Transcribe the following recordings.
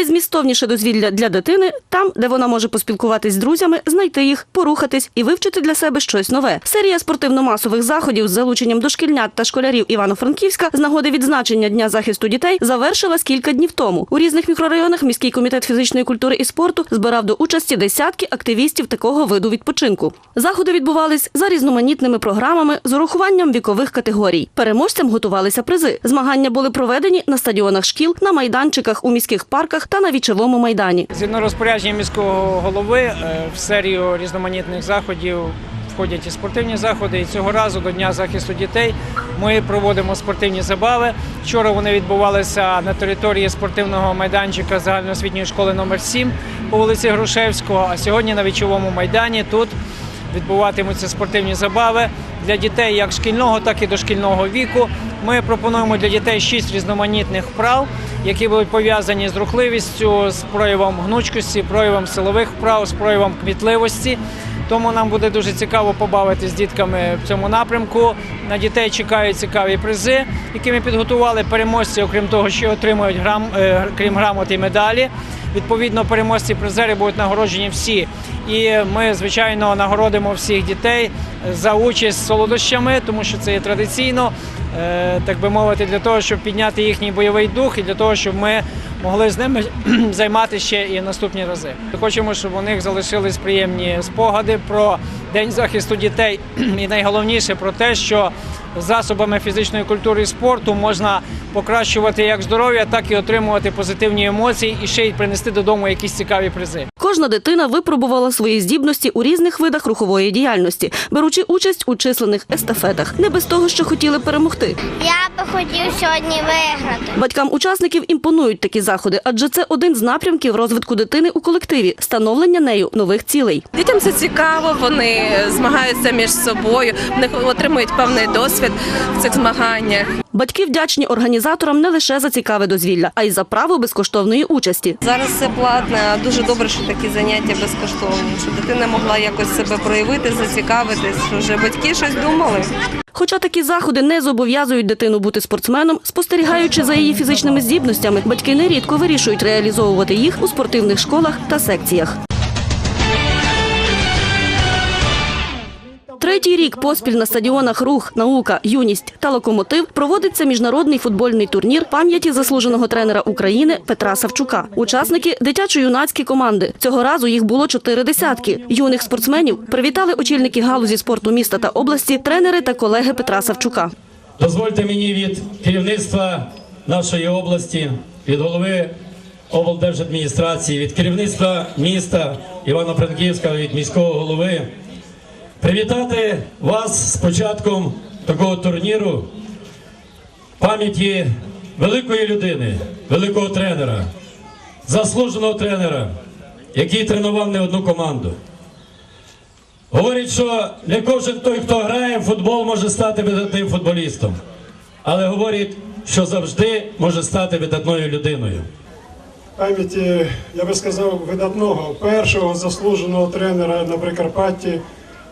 Найзмістовніше дозвілля для дитини там, де вона може поспілкуватись з друзями, знайти їх, порухатись і вивчити для себе щось нове. Серія спортивно-масових заходів з залученням дошкільнят та школярів Івано-Франківська з нагоди відзначення Дня захисту дітей завершилась кілька днів тому. У різних мікрорайонах міський комітет фізичної культури і спорту збирав до участі десятки активістів такого виду відпочинку. Заходи відбувались за різноманітними програмами з урахуванням вікових категорій. Переможцям готувалися призи. Змагання були проведені на стадіонах шкіл, на майданчиках у міських парках та на вічовому майдані. Згідно розпорядження міського голови е, в серію різноманітних заходів входять і спортивні заходи. І цього разу до Дня захисту дітей ми проводимо спортивні забави. Вчора вони відбувалися на території спортивного майданчика загальноосвітньої школи номер 7 по вулиці Грушевського. А сьогодні на вічовому майдані тут відбуватимуться спортивні забави для дітей як шкільного, так і дошкільного віку. Ми пропонуємо для дітей шість різноманітних вправ, які будуть пов'язані з рухливістю, з проявом гнучкості, проявом силових вправ, з проявом кмітливості. Тому нам буде дуже цікаво побавити з дітками в цьому напрямку. На дітей чекають цікаві призи, які ми підготували. Переможці, окрім того, що отримують грам, е, крім грамот і медалі. Відповідно, переможці призери будуть нагороджені всі. І ми, звичайно, нагородимо всіх дітей за участь солодощами, тому що це є традиційно, е, так би мовити, для того, щоб підняти їхній бойовий дух і для того, щоб ми могли з ними займатися ще і наступні рази. Хочемо, щоб у них залишились приємні спогади про День захисту дітей, і найголовніше про те, що засобами фізичної культури і спорту можна покращувати як здоров'я, так і отримувати позитивні емоції і ще й принести додому якісь цікаві призи. Кожна дитина випробувала свої здібності у різних видах рухової діяльності, беручи участь у численних естафетах, не без того, що хотіли перемогти. Я би хотів сьогодні виграти. Батькам учасників імпонують такі заходи, адже це один з напрямків розвитку дитини у колективі, становлення нею нових цілей. Дітям це цікаво, вони змагаються між собою, вони отримують певний досвід в цих змаганнях. Батьки вдячні організаторам не лише за цікаве дозвілля, а й за право безкоштовної участі. Зараз все платне, дуже добре, що такі заняття безкоштовні, щоб дитина могла якось себе проявити, зацікавитись, що вже батьки щось думали. Хоча такі заходи не зобов'язують дитину бути спортсменом, спостерігаючи за її фізичними здібностями, батьки нерідко вирішують реалізовувати їх у спортивних школах та секціях. Третій рік поспіль на стадіонах Рух, Наука, Юність та Локомотив проводиться міжнародний футбольний турнір пам'яті заслуженого тренера України Петра Савчука. Учасники дитячо-юнацькі команди. Цього разу їх було чотири десятки. Юних спортсменів привітали очільники галузі спорту міста та області, тренери та колеги Петра Савчука. Дозвольте мені від керівництва нашої області, від голови облдержадміністрації, від керівництва міста Івано-Франківська, від міського голови привітати вас з початком такого турніру пам'яті великої людини, великого тренера, заслуженого тренера, який тренував не одну команду. Говорять, що не кожен той, хто грає в футбол, може стати видатним футболістом. Але говорять, що завжди може стати видатною людиною. пам'яті, я би сказав, видатного першого заслуженого тренера на Прикарпатті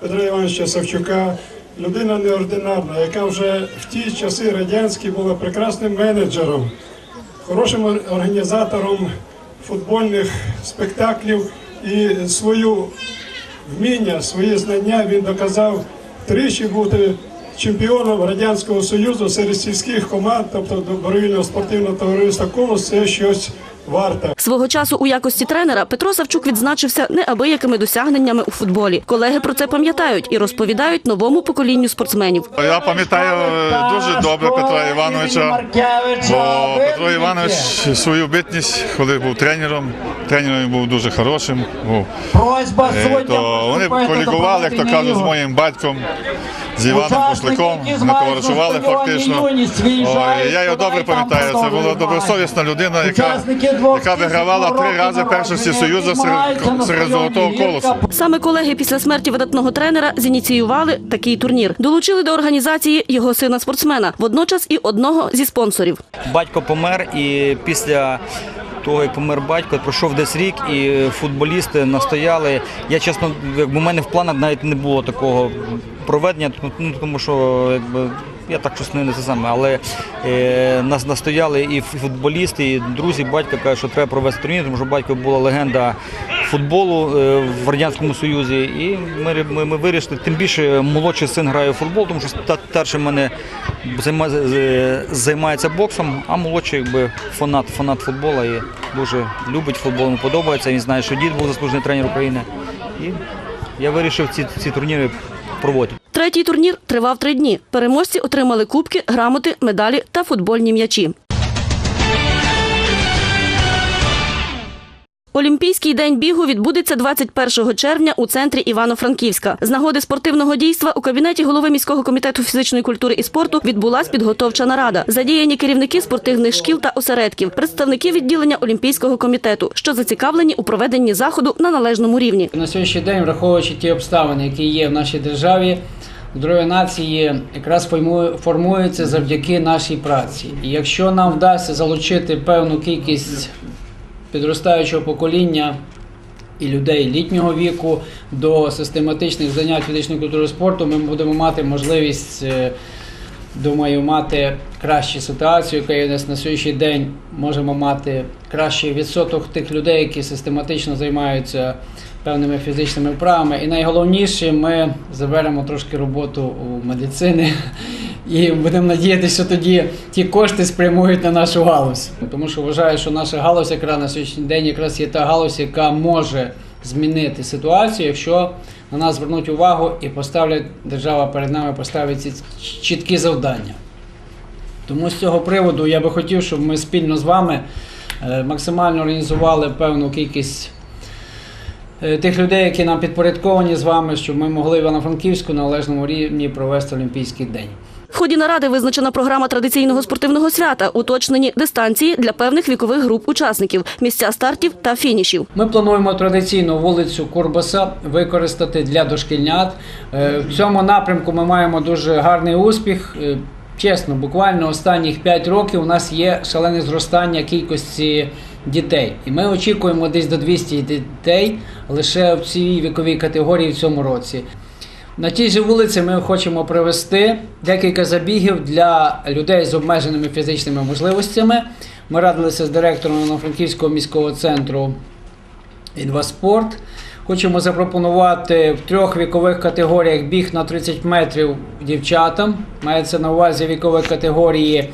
Петра Івановича Савчука. Людина неординарна, яка вже в ті часи радянські була прекрасним менеджером, хорошим організатором футбольних спектаклів і свою вміння, свої знання він доказав тричі бути чемпіоном Радянського Союзу серед сільських команд, тобто добровільного спортивного товариства «Колос» – це щось варте. Свого часу у якості тренера Петро Савчук відзначився неабиякими досягненнями у футболі. Колеги про це пам'ятають і розповідають новому поколінню спортсменів. Я пам'ятаю е, дуже добре Петра Івановича, бо Петро Іванович свою битність, коли був тренером, тренером він був дуже хорошим. Був. Просьба Е, То вони колігували, як то кажуть, з моїм батьком, з Іваном Учасники, Ми товаришували фактично. Ой, Я його добре пам'ятаю. Це була добросовісна людина, яка, яка вигравала три рази першості Союзу серед, серед золотого колосу. Саме колеги після смерті видатного тренера зініціювали такий турнір. Долучили до організації його сина спортсмена, водночас і одного зі спонсорів. Батько помер, і після того, як помер батько, пройшов десь рік, і футболісти настояли. Я чесно, якби у мене в планах навіть не було такого проведення, ну, тому що якби. я так щось не, не це саме, але е, нас настояли і футболісти, і друзі батька кажуть, що треба провести турнір, тому що батько була легенда футболу е, в Радянському Союзі. І ми, ми, ми вирішили, тим більше молодший син грає в футбол, тому що старший мене займається боксом, а молодший якби фанат, фанат футболу і дуже любить футбол, йому подобається. Він знає, що дід був заслужений тренер України. І я вирішив ці, ці турніри проводити. Третій турнір тривав три дні. Переможці отримали кубки, грамоти, медалі та футбольні м'ячі. Олімпійський день бігу відбудеться 21 червня у центрі Івано-Франківська. З нагоди спортивного дійства у кабінеті голови міського комітету фізичної культури і спорту відбулась підготовча нарада. Задіяні керівники спортивних шкіл та осередків, представники відділення Олімпійського комітету, що зацікавлені у проведенні заходу на належному рівні. На сьогоднішній день, враховуючи ті обставини, які є в нашій державі, здоров'я нації якраз формує- формується завдяки нашій праці. І якщо нам вдасться залучити певну кількість підростаючого покоління і людей літнього віку до систематичних занять фізичної культури спорту, ми будемо мати можливість. е, Думаю, мати кращу ситуацію, яка у нас на сьогоднішній день. Можемо мати кращий відсоток тих людей, які систематично займаються певними фізичними вправами. І найголовніше, ми заберемо трошки роботу у медицини і будемо надіятися, що тоді ті кошти спрямують на нашу галузь. Тому що вважаю, що наша галузь якраз на сьогоднішній день якраз є та галузь, яка може змінити ситуацію, якщо на нас звернуть увагу і поставлять держава перед нами поставить ці чіткі завдання. Тому з цього приводу я би хотів, щоб ми спільно з вами е, максимально організували певну кількість е, тих людей, які нам підпорядковані з вами, щоб ми могли Івано-Франківську на належному рівні провести Олімпійський день. Ході наради визначена програма традиційного спортивного свята, уточнені дистанції для певних вікових груп учасників, місця стартів та фінішів. Ми плануємо традиційну вулицю Курбаса використати для дошкільнят. Е, В цьому напрямку ми маємо дуже гарний успіх. Е, Чесно, буквально останніх 5 років у нас є шалене зростання кількості дітей. І ми очікуємо десь до 200 дітей лише в цій віковій категорії в цьому році. На тій же вулиці ми хочемо провести декілька забігів для людей з обмеженими фізичними можливостями. Ми радилися з директором Франківського міського центру Інваспорт. Хочемо запропонувати в трьох вікових категоріях біг на 30 метрів дівчатам. Мається на увазі вікові категорії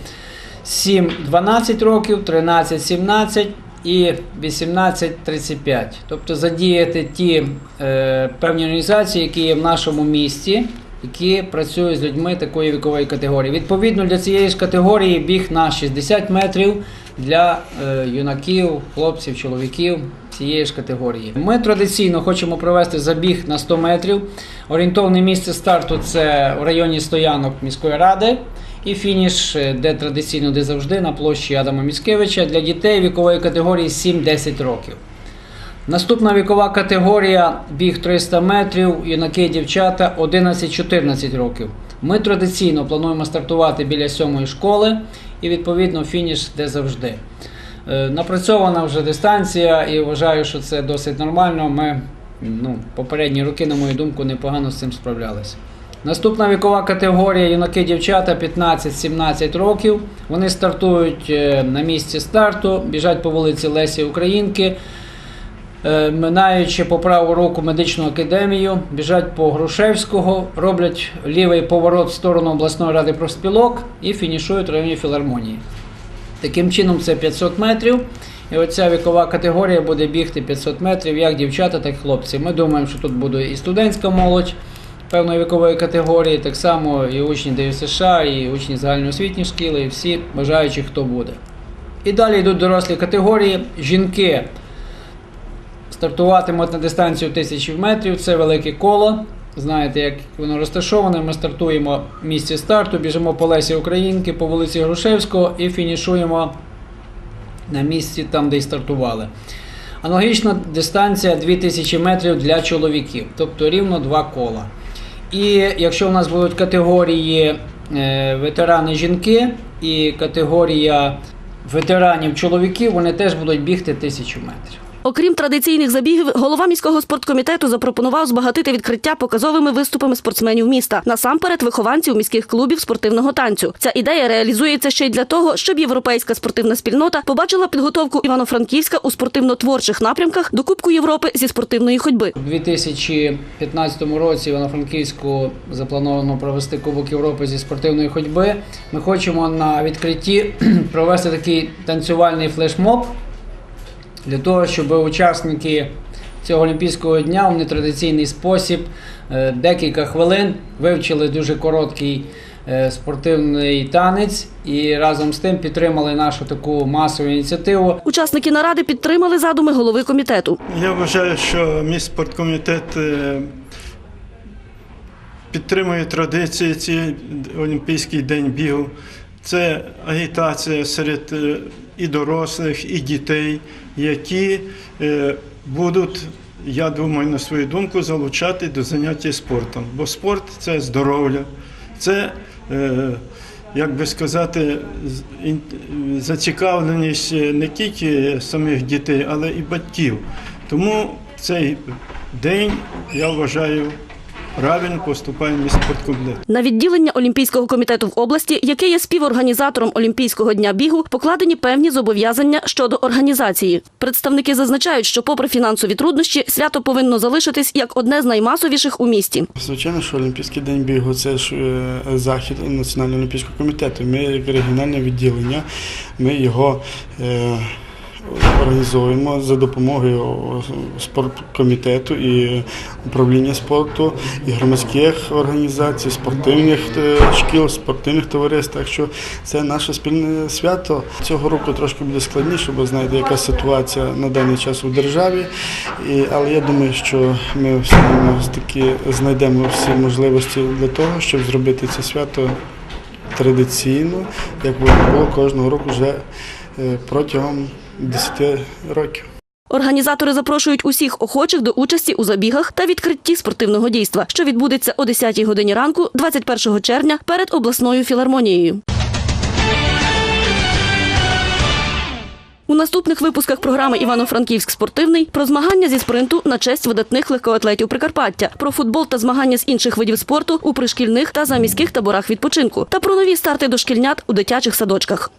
7-12 років, 13-17 і 18-35. Тобто задіяти ті е, певні організації, які є в нашому місті, які працюють з людьми такої вікової категорії. Відповідно для цієї ж категорії біг на 60 метрів для е, юнаків, хлопців, чоловіків цієї ж категорії. Ми традиційно хочемо провести забіг на 100 метрів. Орієнтовне місце старту це в районі стоянок міської ради. І фініш, е, де традиційно, де завжди, на площі Адама Міцкевича для дітей вікової категорії 7-10 років. Наступна вікова категорія біг 300 метрів, юнаки дівчата 11-14 років. Ми традиційно плануємо стартувати біля сьомої школи і відповідно фініш де завжди. Е, Напрацьована вже дистанція і вважаю, що це досить нормально. Ми ну, попередні роки, на мою думку, непогано з цим справлялися. Наступна вікова категорія юнаки-дівчата 15-17 років. Вони стартують е, на місці старту, біжать по вулиці Лесі Українки. Е, Минаючи по праву руку медичну академію, біжать по Грушевського, роблять лівий поворот в сторону обласної ради профспілок і фінішують в районі філармонії. Таким чином, це 500 метрів. І оця вікова категорія буде бігти 500 метрів, як дівчата, так і хлопці. Ми думаємо, що тут буде і студентська молодь певної вікової категорії, так само і учні ДЮСШ, і учні загальноосвітніх шкіл, і всі бажаючі, хто буде. І далі йдуть дорослі категорії. Жінки стартуватимуть на дистанцію 1000 метрів, це велике коло. Знаєте, як воно розташоване. Ми стартуємо в місці старту, біжимо по Лесі Українки, по вулиці Грушевського і фінішуємо на місці там, де й стартували. Аналогічна дистанція 2000 метрів для чоловіків, тобто рівно два кола. І якщо у нас будуть категорії е, ветерани жінки і категорія ветеранів чоловіків, вони теж будуть бігти тисячу метрів. Окрім традиційних забігів, голова міського спорткомітету запропонував збагатити відкриття показовими виступами спортсменів міста, насамперед вихованців міських клубів спортивного танцю. Ця ідея реалізується ще й для того, щоб європейська спортивна спільнота побачила підготовку Івано-Франківська у спортивно-творчих напрямках до Кубку Європи зі спортивної ходьби. У 2015 році Івано-Франківську заплановано провести Кубок Європи зі спортивної ходьби. Ми хочемо на відкритті провести такий танцювальний флешмоб для того, щоб учасники цього олімпійського дня в нетрадиційний спосіб е, декілька хвилин вивчили дуже короткий е, спортивний танець і разом з тим підтримали нашу таку масову ініціативу. Учасники наради підтримали задуми голови комітету. Я вважаю, що мій спорткомітет е, підтримує традиції ці Олімпійський день бігу. Це агітація серед е, і дорослих, і дітей, які е, будуть, я думаю, на свою думку, залучати до заняття спортом. Бо спорт це здоров'я, це, е, як би сказати, зацікавленість не тільки самих дітей, але і батьків. Тому цей день я вважаю правильно поступає мій спорткомітет. На відділення Олімпійського комітету в області, яке є співорганізатором Олімпійського дня бігу, покладені певні зобов'язання щодо організації. Представники зазначають, що, попри фінансові труднощі, свято повинно залишитись як одне з наймасовіших у місті. Звичайно, що Олімпійський день бігу це ж е, захід Національного олімпійського комітету. Ми як регіональне відділення, ми його е, організовуємо за допомогою спорткомітету і управління спорту, і громадських організацій, спортивних е, шкіл, спортивних товариств. Так що це наше спільне свято. Цього року трошки буде складніше, бо знаєте, яка ситуація на даний час у державі. І, але я думаю, що ми все таки знайдемо всі можливості для того, щоб зробити це свято традиційно, як було кожного року вже е, протягом 10 років. Організатори запрошують усіх охочих до участі у забігах та відкритті спортивного дійства, що відбудеться о 10 годині ранку, 21 червня, перед обласною філармонією. У наступних випусках програми Івано-Франківськ спортивний про змагання зі спринту на честь видатних легкоатлетів Прикарпаття, про футбол та змагання з інших видів спорту у пришкільних та заміських таборах відпочинку та про нові старти дошкільнят у дитячих садочках.